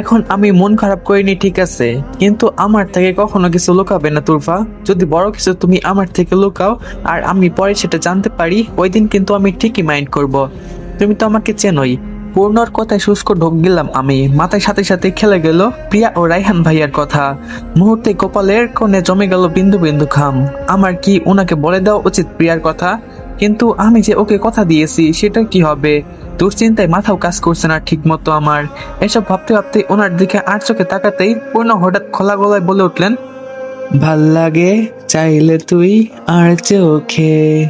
এখন আমি মন খারাপ করিনি, ঠিক আছে। কিন্তু আমার থেকে কখনো কিছু লুকাবে না, তুরফা। যদি বড় কিছু তুমি আমার থেকে লুকাও, আর আমি পরে সেটা জানতে পারি, ওই দিন কিন্তু আমি ঠিকই মাইন্ড করব। তুমি তো আমাকে চেনোই। পূর্ণর কথায় শুষ্ক ঢোক গেলাম আমি। মাথায় সাথে সাথে খেলে গেল প্রিয়া ও রাইহান ভাইয়ার কথা। মুহূর্তে কপালের কোণে জমে গেল বিন্দু বিন্দু খাম আমার কি ওনাকে বলে দেওয়া উচিত প্রিয়ার কথা? কিন্তু আমি যে ওকে কথা দিয়েছি সেটা কি হবে? দুশ্চিন্তায় মাথাও কাজ করছে না ঠিক মতো আমার। এসব ভাবতে ভাবতে ওনার দিকে আর চোখে তাকাতেই পূর্ণ হঠাৎ খোলা গলায় বলে উঠলেন ভালো লাগে চাইলে তুই আর চোখে।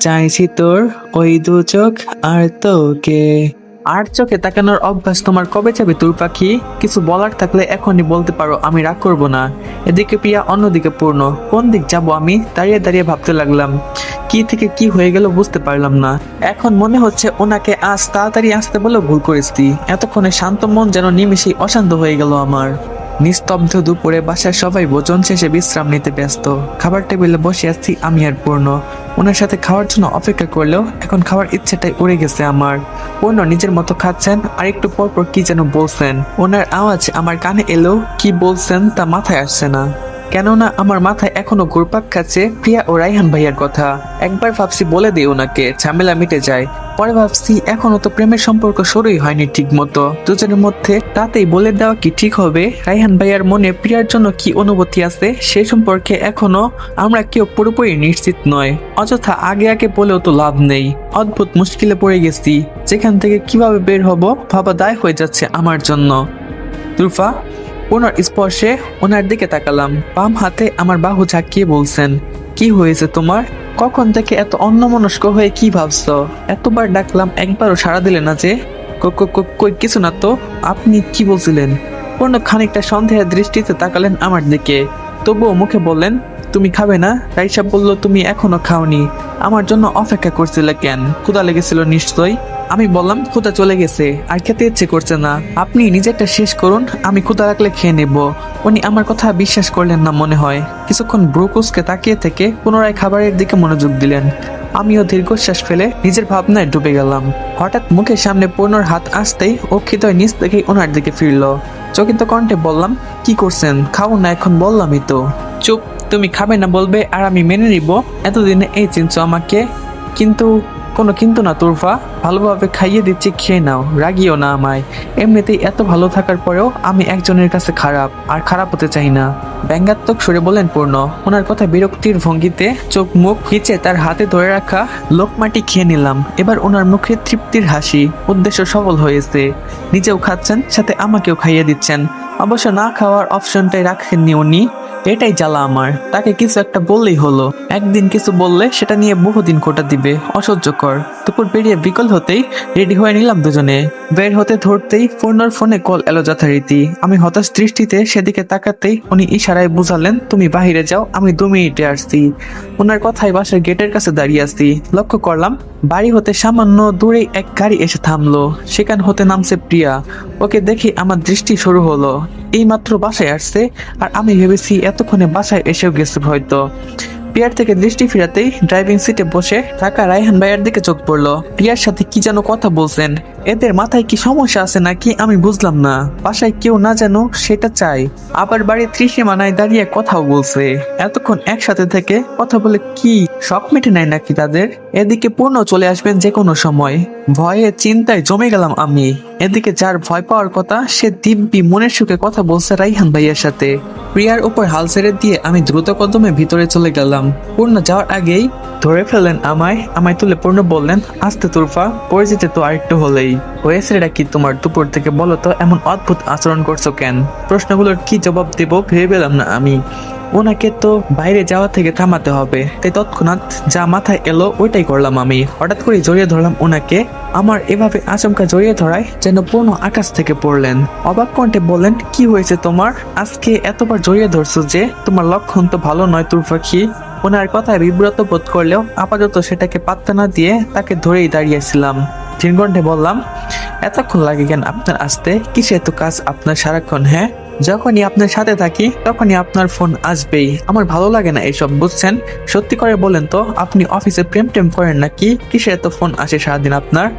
চাইছি তোর ওই দু চোখ আর তোকে। আর চোখে তাকানোর অভ্যাস তোমার কবে যাবে তোর পাখি? কিছু বলার থাকলে এখনই বলতে পারো আমি রাগ করব না। এদিকে প্রিয়া অন্যদিকে পূর্ণ। কোন দিক যাব আমি? দাঁড়িয়ে দাঁড়িয়ে ভাবতে লাগলাম। কি থেকে কি হয়ে গেল বুঝতে পারলাম না। এখন মনে হচ্ছে ওনাকে আজ তাড়াতাড়ি আসতে বলেও ভুল করেছি। এতক্ষণে শান্ত মন যেন নিমিশেই অশান্ত হয়ে গেল আমার। নিস্তব্ধ দুপুরে বাসায় সবাই ভোজন শেষে বিশ্রাম নিতে ব্যস্ত। খাবার টেবিলে বসে আছি আমি আর পূর্ণ। ওনার সাথে খাওয়ার জন্য অপেক্ষা করলেও এখন খাওয়ার ইচ্ছেটাই উড়ে গেছে আমার। পূর্ণ নিজের মতো খাচ্ছেন, আর একটু পর পর কি যেন বলছেন। ওনার আওয়াজ আমার কানে এলেও কি বলছেন তা মাথায় আসছে না। কেননা আমার মাথায় এখনও ঘুরপাক খাচ্ছে প্রিয়া ও রাইহান ভাইয়ার কথা। একবার ভাবছি বলে দিই ওনাকে, ঝামেলা মিটে যায়। পরে ভাবছি এখনও তো প্রেমের সম্পর্ক শুরুই হয়নি ঠিক মতো দুজনের মধ্যে তাতেই বলে দেওয়া কি ঠিক হবে? রাইহান ভাইয়ার মনে প্রিয়ার জন্য কি অনুভূতি আছে? সে সম্পর্কে এখনও আমরা কেউ পুরোপুরি নিশ্চিত নয়। অযথা আগে আগে বলেও তো লাভ নেই। অদ্ভুত মুশকিলে পড়ে গেছি। যেখান থেকে কীভাবে বের হব ভাবা দায় হয়ে যাচ্ছে আমার জন্য। তুরফা ওনার স্পর্শে ওনার দিকে তাকালাম। বাম হাতে আমার বাহু ঝাঁকিয়ে বলছেন, কি হয়েছে তোমার? কখন থেকে এত অন্যমনস্ক হয়ে কি ভাবছ? এতবার ডাকলাম, একবারও সাড়া দিলে না যে? কই, কিছু না তো, আপনি কি বলছিলেন? পূর্ণ খানিকটা সন্দেহের দৃষ্টিতে তাকালেন আমার দিকে। তবুও মুখে বললেন তুমি খাবে না? রাইসা বলল, তুমি এখনও খাওনি। আমার জন্য অপেক্ষা করছিলে কেন? ক্ষুদা লেগেছিল নিশ্চয়ই? আমি বললাম ক্ষুদা চলে গেছে, আর খেতে ইচ্ছে করছে না। আপনি নিজেরটা শেষ করুন, আমি ক্ষুদা রাখলে খেয়ে নেব। উনি আমার কথা বিশ্বাস করলেন না মনে হয়। কিছুক্ষণ ব্রুকুসকে তাকিয়ে থেকে পুনরায় খাবারের দিকে মনোযোগ দিলেন। আমিও দীর্ঘশ্বাস ফেলে নিজের ভাবনায় ডুবে গেলাম। হঠাৎ মুখের সামনে পূর্ণর হাত আসতেই খিদয় নিচ থেকেই ওনার দিকে ফিরল। চকিত কণ্ঠে বললাম, কি করছেন? খাও না, এখন বললামই তো। চুপ তুমি খাবে না বলবে, আর আমি মেনে নিব। এতদিনে এই চিনছো আমাকে। কিন্তু কোনো কিন্তু না, তুরফা। ভালোভাবে খাইয়ে দিচ্ছি, খেয়ে নাও, রাগিও না আমায়। এমনিতেই এত ভালো থাকার পরেও আমি একজনের কাছে খারাপ, আর খারাপ হতে চাই না। ব্যঙ্গাত্মক সুরে বলেন পূর্ণ, ওনার কথা বিরক্তির ভঙ্গিতে চোখ মুখ হিচে তার হাতে ধরে রাখা লোকমাটি খেয়ে নিলাম। এবার ওনার মুখে তৃপ্তির হাসি, উদ্দেশ্য সফল হয়েছে। নিজেও খাচ্ছেন, সাথে আমাকেও খাইয়ে দিচ্ছেন। অবশ্য না খাওয়ার অপশনটাই রাখেননি উনি। এটাই জ্বালা আমার। তাকে কিছু একটা বললেই হলো। একদিন কিছু বললে সেটা নিয়ে বহুদিন কোটা দিবে। অসহ্যকর। দুপুর বেরিয়ে বিকল হতেই রেডি হয়ে নিলাম দুজনে। বের হতে ধরতেই ফোনার ফোনে কল এলো যথারীতি। আমি হতাশ দৃষ্টিতে সেদিকে তাকাতেই উনি ইশারায় বুঝালেন, তুমি বাহিরে যাও, আমি দু মিনিটে আসছি। ওনার কথায় বাসার গেটের কাছে দাঁড়িয়ে আসছি। লক্ষ্য করলাম, বাড়ি হতে সামান্য দূরে এক গাড়ি এসে থামলো। সেখান হতে নামছে প্রিয়া। ওকে দেখে আমার দৃষ্টি শুরু হলো। এই মাত্র বাসায় আসছে, আর আমি ভেবেছি এতক্ষণে বাসায় এসেও গেছে হয়তো। পিয়ার থেকে দৃষ্টি ফিরাতেই ড্রাইভিং সিটে বসে থাকা রায়হান ভাইয়ের দিকে চোখ পড়ল। প্রিয়ার সাথে কি যেন কথা বলছেন? এদের মাথায় কি সমস্যা আছে নাকি আমি বুঝলাম না। বাসায় কেউ না যেন সেটা চাই আবার বাড়ির ত্রিসীমানায় দাঁড়িয়ে কথাও বলছে। এতক্ষণ একসাথে থেকে কথা বলে কি শখ মেটে নেয় নাকি তাদের? এদিকে পূর্ণ চলে আসবেন যে কোনো সময়। ভয়ে, চিন্তায় জমে গেলাম আমি। এদিকে যার ভয় পাওয়ার কথা, সে দিব্যি মনের সুখে কথা বলছে রাইহান ভাইয়ের সাথে। প্রিয়ার উপর হাল ছেড়ে দিয়ে আমি দ্রুত কদমে ভিতরে চলে গেলাম। পূর্ণ যাওয়ার আগেই ধরে ফেলেন আমায় আমায় তুলে পূর্ণ বললেন, আস্তে তুরফা, পরিচিত তো আরেকটু হলেই। হয়েছে এটা কি তোমার দুপুর থেকে বলো তো, এমন অদ্ভুত আচরণ করছ কেন? প্রশ্নগুলোর কি জবাব দেবো ভেবে পেলাম না আমি। ওনাকে তো বাইরে যাওয়া থেকে থামাতে হবে। তাই তৎক্ষণাৎ যা মাথায় এলো, ওইটাই করলাম আমি। হঠাৎ করে জড়িয়ে ধরলাম ওনাকে। আমার এভাবে আচমকা জড়িয়ে ধরায় যেন পূর্ণ আকাশ থেকে পড়লেন। অবাক কণ্ঠে বললেন, কি হয়েছে তোমার? আজকে এতবার জড়িয়ে ধরছো যে, তোমার লক্ষণ তো ভালো নয় তুর পাখি ওনার কথায় বিব্রত বোধ করলেও আপাতত সেটাকে পাত্তা না দিয়ে তাকে ধরেই দাঁড়িয়েছিলাম। ধীরকণ্ঠে বললাম, এতক্ষণ লাগে কেন আপনার আসতে? কিসে এত কাজ আপনার সারাক্ষণ হ্যাঁ? যখনই আপনার সাথে থাকি, তখনই আপনার ফোন আসবেই। আমার ভালো লাগে না এইসব, বুঝছেন? সত্যি করে বলেন তো, আপনি অফিসে প্রেম টেম করেন নাকি? কিসে এত ফোন আসে সারাদিন আপনার?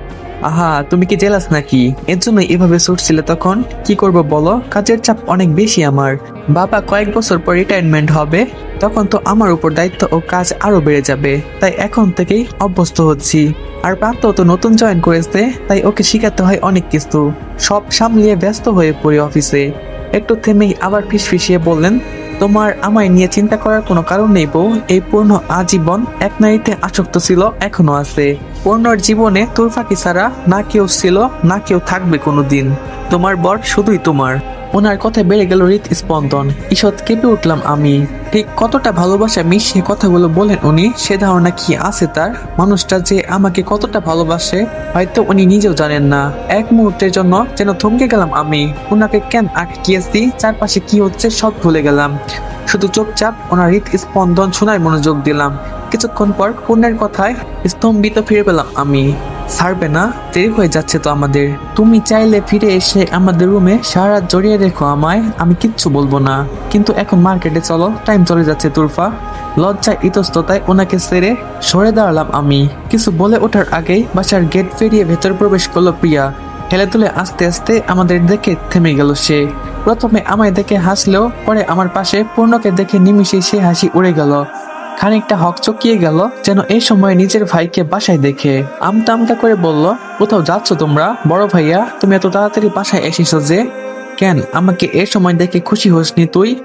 আহা, তুমি কি জেলাস নাকি? এর জন্য এভাবে ছুটছিলে তখন। কি করব বলো? কাজের চাপ অনেক বেশি আমার। বাবা কয়েক বছর পর রিটায়ারমেন্ট হবে। তখন তো আমার উপর দায়িত্ব ও কাজ আরও বেড়ে যাবে। তাই এখন থেকেই অভ্যস্ত হচ্ছি। আর প্রান্ত তো নতুন জয়েন করেছে, তাই ওকে শিখাতে হয় অনেক কিছু। সব সামলিয়ে ব্যস্ত হয়ে পড়ি অফিসে একটু থেমেই আবার ফিসফিসিয়ে বললেন তোমার আমায় নিয়ে চিন্তা করার কোনো কারণ নেই বউ। এই পূর্ণ আজীবন এক নারীতে আসক্ত ছিল, এখনও আছে। পূর্ণর জীবনে তোর ফাঁকি ছাড়া না কেউ ছিল, না কেউ থাকবে কোনো দিন তোমার বর শুধুই তোমার। ওনার কথায় বেড়ে গেল হৃদ স্পন্দন ঈষৎ কেঁপে উঠলাম আমি। ঠিক কতটা ভালোবাসা মিশিয়ে কথাগুলো বলেন উনি, সে ধারণা কি আছে তার? মানুষটা যে আমাকে কতটা ভালোবাসে, হয়তো উনি নিজেও জানেন না। এক মুহূর্তের জন্য যেন থমকে গেলাম আমি। ওনাকে কেন আটকিয়েছি? চারপাশে কি হচ্ছে সব ভুলে গেলাম। শুধু চুপচাপ ওনার হৃদ স্পন্দন শোনার মনোযোগ দিলাম। কিছুক্ষণ পর পূর্ণের কথায় স্তম্ভিত ফিরে পেলাম আমি। ছাড়বে না, দেরি হয়ে যাচ্ছে তো আমাদের। তুমি চাইলে ফিরে এসে আমাদের রুমে সারা জড়িয়ে রেখো আমায়, আমি কিচ্ছু বলব না। কিন্তু এখন মার্কেটে চলো, টাইম চলে যাচ্ছে তুরফা। লজ্জায় ইতস্ততায় ওনাকে সেরে সরে দাঁড়ালাম আমি। কিছু বলে ওঠার আগেই বাসার গেট পেরিয়ে ভেতর প্রবেশ করল প্রিয়া। হেলে তুলে আস্তে আস্তে আমাদের দেখে থেমে গেল সে। প্রথমে আমায় দেখে হাসলেও পরে আমার পাশে পূর্ণকে দেখে নিমিশে সে হাসি উড়ে গেল। খানিকটা হক চকিয়ে গেল যেন এই সময় নিজের ভাইকে বাসায় দেখে। আমতা আমতা করে বলল, কোথাও যাচ্ছ তোমরা? বড় ভাইয়া, তুমি এত তাড়াতাড়ি বাসায় এসেছ যে? কেন? আমাকে এ সময় দেখে খুশি হোসনি তুই?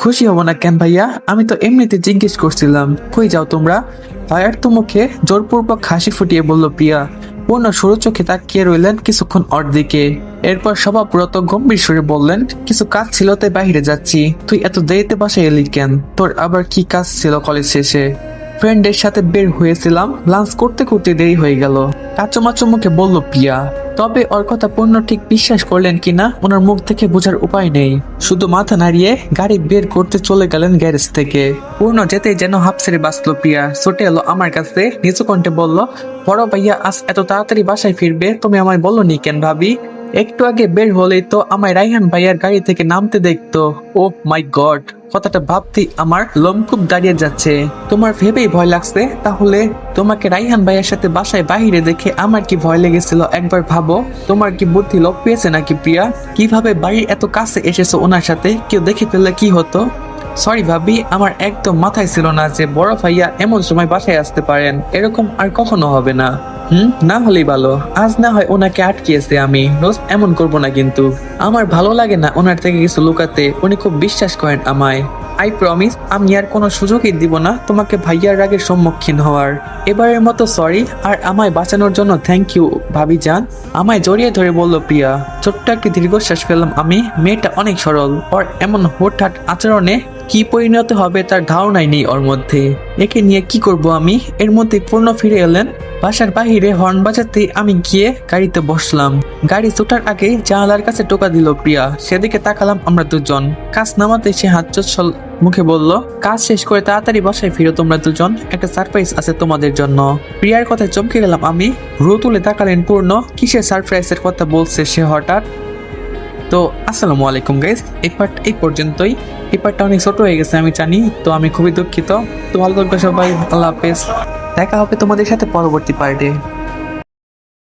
খুশি হব না কেন ভাইয়া? আমি তো এমনিতে জিজ্ঞেস করছিলাম, কই যাও তোমরা? ভাইয়ার তো মুখে জোরপূর্বক হাসি ফুটিয়ে বলল, প্রিয়া, পূর্ণ সরু চোখে তাকিয়ে রইলেন কিছুক্ষণ অর্ধেকে। এরপর পুরত গম্ভীর সুরে বললেন, কিছু কাজ ছিল তাই বাহিরে যাচ্ছি। তুই এত দেরিতে বাসায় এলি কেন? তোর আবার কি কাজ ছিল কলেজ শেষে? ফ্রেন্ডের সাথে বের হয়েছিলাম। লাঞ্চ করতে করতে দেরি হয়ে গেল। কাচুমাচু মুখে বলল পিয়া তবে ওর কথা পূর্ণ ঠিক বিশ্বাস করলেন কিনা, ওনার মুখ থেকে বোঝার উপায় নেই। শুধু মাথা নাড়িয়ে গাড়ি বের করতে চলে গেলেন গ্যারেজ থেকে। পূর্ণ যেতেই যেন হাফ ছেড়ে বাঁচলো পিয়া ছুটে এলো আমার কাছে, নিচু কণ্ঠে বলল, বড় ভাইয়া, আজ এত তাড়াতাড়ি বাসায় ফিরবে, তুমি আমায় বলল নি কেন ভাবি? একটু আগে বের হলেই তো আমায় রাইহান ভাইয়ার গাড়ি থেকে নামতে দেখতো। ও মাই গড, কথাটা ভাবতেই আমার লোমকূপ দাঁড়িয়ে যাচ্ছে। তোমার ভেবেই ভয় লাগছে? তাহলে তোমাকে রাইহান ভাইয়ের সাথে বাসায় বাইরে দেখে আমার কি ভয় লেগেছিল একবার ভাবো? তোমার কি বুদ্ধি লোক পেয়েছে নাকি প্রিয়া? কীভাবে বাড়ির এত কাছে এসেছ ওনার সাথে? কেউ দেখে ফেললে কি হতো? সরি ভাবি, আমার একদম মাথায় ছিল না যে বড় ভাইয়া এমন সময় বাসায় আসতে পারেন। এরকম আর কখনো হবে না। হুম? না হলেই ভালো। আজ না হয় ওনাকে আটকিয়েছে আমি। রোজ এমন করব না কিন্তু। আমার ভালো লাগে না ওনার থেকে কিছু লুকাতে। উনি খুব বিশ্বাস করেন আমায়। আই প্রমিস আমি আর কোনো সুযোগই দিব না তোমাকে ভাইয়ার রাগের সম্মুখীন হওয়ার। এবারের মতো সরি আর আমায় বাঁচানোর জন্য থ্যাংক ইউ ভাবি যান আমায় জড়িয়ে ধরে বলল, প্রিয়া, ছোট্ট একটি দীর্ঘশ্বাস ফেললাম আমি। মেয়েটা অনেক সরল। ওর এমন হুটহাট আচরণে কি পরিণত হবে তার ধারণাই নেই ওর মধ্যে। একে নিয়ে কি করব আমি? এর মধ্যে পূর্ণ ফিরে এলেন। বাসার বাহিরে হর্ন বাজাতে আমি গিয়ে গাড়িতে বসলাম। গাড়ি ছোটার আগে জানালার কাছে টোকা দিল প্রিয়া। সেদিকে তাকালাম আমরা দুজন। কাজ নামাতে সে হাত চল মুখে বলল, কাজ শেষ করে তাড়াতাড়ি বাসায় ফিরো তোমরা দুজন। একটা সারপ্রাইজ আছে তোমাদের জন্য। প্রিয়ার কথায় চমকে গেলাম আমি। ভ্রু তুলে তাকালেন পূর্ণ। কিসের সারপ্রাইজের কথা বলছে সে হঠাৎ? তো আসসালামু আলাইকুম গাইস এই পার্ট এই পর্যন্তই। এই পার্টটা অনেক ছোট হয়ে গেছে, আমি জানি, তো আমি খুবই দুঃখিত। তো ভালো থাকবে সবাই, আল্লাহ হাফেজ। দেখা হবে তোমাদের সাথে পরবর্তী পার্টে